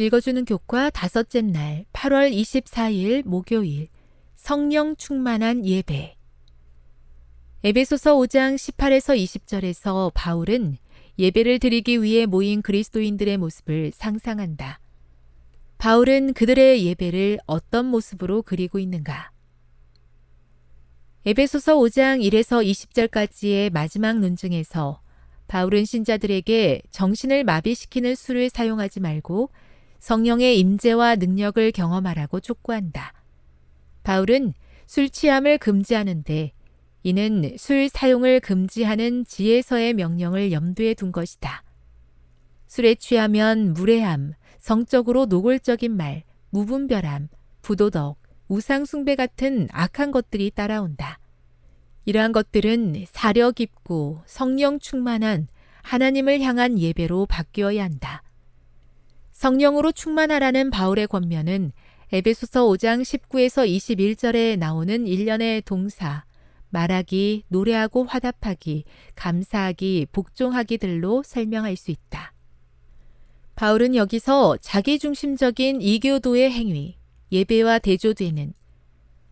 읽어주는 교과 다섯째 날 8월 24일 목요일 성령 충만한 예배 에베소서 5장 18에서 20절에서 바울은 예배를 드리기 위해 모인 그리스도인들의 모습을 상상한다. 바울은 그들의 예배를 어떤 모습으로 그리고 있는가? 에베소서 5장 1에서 20절까지의 마지막 논증에서 바울은 신자들에게 정신을 마비시키는 술을 사용하지 말고 성령의 임재와 능력을 경험하라고 촉구한다. 바울은 술 취함을 금지하는데 이는 술 사용을 금지하는 지혜서의 명령을 염두에 둔 것이다. 술에 취하면 무례함, 성적으로 노골적인 말, 무분별함, 부도덕, 우상숭배 같은 악한 것들이 따라온다. 이러한 것들은 사려 깊고 성령 충만한 하나님을 향한 예배로 바뀌어야 한다. 성령으로 충만하라는 바울의 권면은 에베소서 5장 19에서 21절에 나오는 일련의 동사, 말하기, 노래하고 화답하기, 감사하기, 복종하기들로 설명할 수 있다. 바울은 여기서 자기중심적인 이교도의 행위, 예배와 대조되는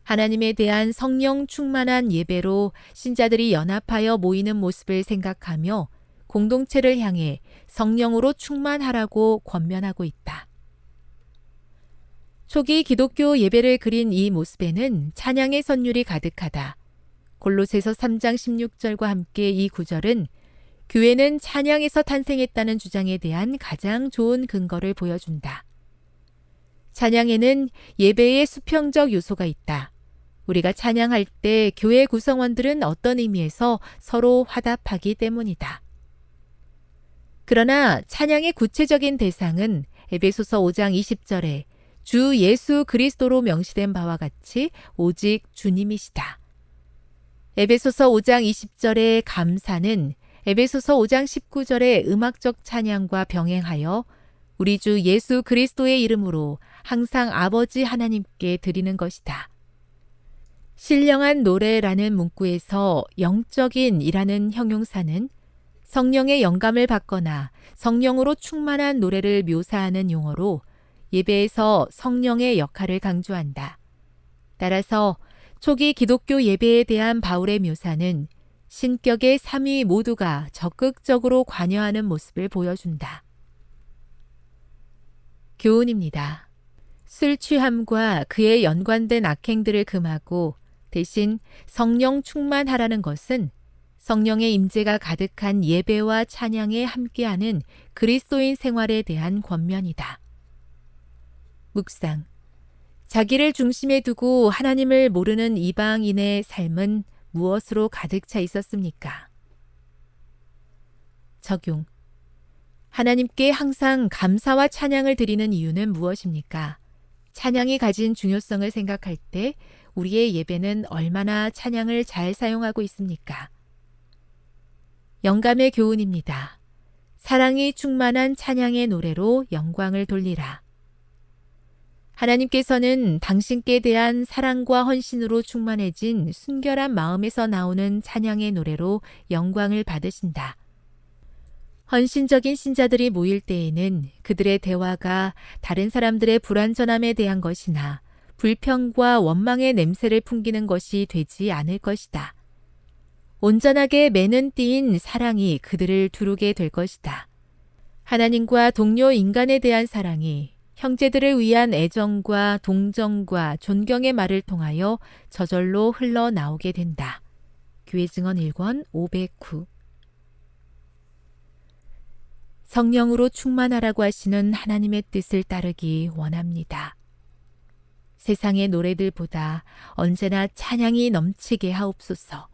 하나님에 대한 성령 충만한 예배로 신자들이 연합하여 모이는 모습을 생각하며 공동체를 향해 성령으로 충만하라고 권면하고 있다. 초기 기독교 예배를 그린 이 모습에는 찬양의 선율이 가득하다. 골로새서 3장 16절과 함께 이 구절은 교회는 찬양에서 탄생했다는 주장에 대한 가장 좋은 근거를 보여준다. 찬양에는 예배의 수평적 요소가 있다. 우리가 찬양할 때 교회 구성원들은 어떤 의미에서 서로 화답하기 때문이다. 그러나 찬양의 구체적인 대상은 에베소서 5장 20절에 주 예수 그리스도로 명시된 바와 같이 오직 주님이시다. 에베소서 5장 20절의 감사는 에베소서 5장 19절의 음악적 찬양과 병행하여 우리 주 예수 그리스도의 이름으로 항상 아버지 하나님께 드리는 것이다. 신령한 노래라는 문구에서 영적인 이라는 형용사는 성령의 영감을 받거나 성령으로 충만한 노래를 묘사하는 용어로 예배에서 성령의 역할을 강조한다. 따라서 초기 기독교 예배에 대한 바울의 묘사는 신격의 삼위 모두가 적극적으로 관여하는 모습을 보여준다. 교훈입니다. 술 취함과 그에 연관된 악행들을 금하고 대신 성령 충만하라는 것은 성령의 임재가 가득한 예배와 찬양에 함께하는 그리스도인 생활에 대한 권면이다. 묵상. 자기를 중심에 두고 하나님을 모르는 이방인의 삶은 무엇으로 가득 차 있었습니까? 적용. 하나님께 항상 감사와 찬양을 드리는 이유는 무엇입니까? 찬양이 가진 중요성을 생각할 때 우리의 예배는 얼마나 찬양을 잘 사용하고 있습니까? 영감의 교훈입니다. 사랑이 충만한 찬양의 노래로 영광을 돌리라. 하나님께서는 당신께 대한 사랑과 헌신으로 충만해진 순결한 마음에서 나오는 찬양의 노래로 영광을 받으신다. 헌신적인 신자들이 모일 때에는 그들의 대화가 다른 사람들의 불완전함에 대한 것이나 불평과 원망의 냄새를 풍기는 것이 되지 않을 것이다. 온전하게 매는 띠인 사랑이 그들을 두르게 될 것이다. 하나님과 동료 인간에 대한 사랑이 형제들을 위한 애정과 동정과 존경의 말을 통하여 저절로 흘러나오게 된다. 교회 증언 1권 509 성령으로 충만하라고 하시는 하나님의 뜻을 따르기 원합니다. 세상의 노래들보다 언제나 찬양이 넘치게 하옵소서.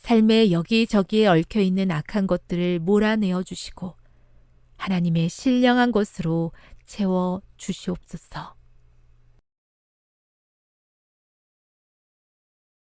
삶의 여기저기에 얽혀 있는 악한 것들을 몰아내어 주시고 하나님의 신령한 것으로 채워 주시옵소서.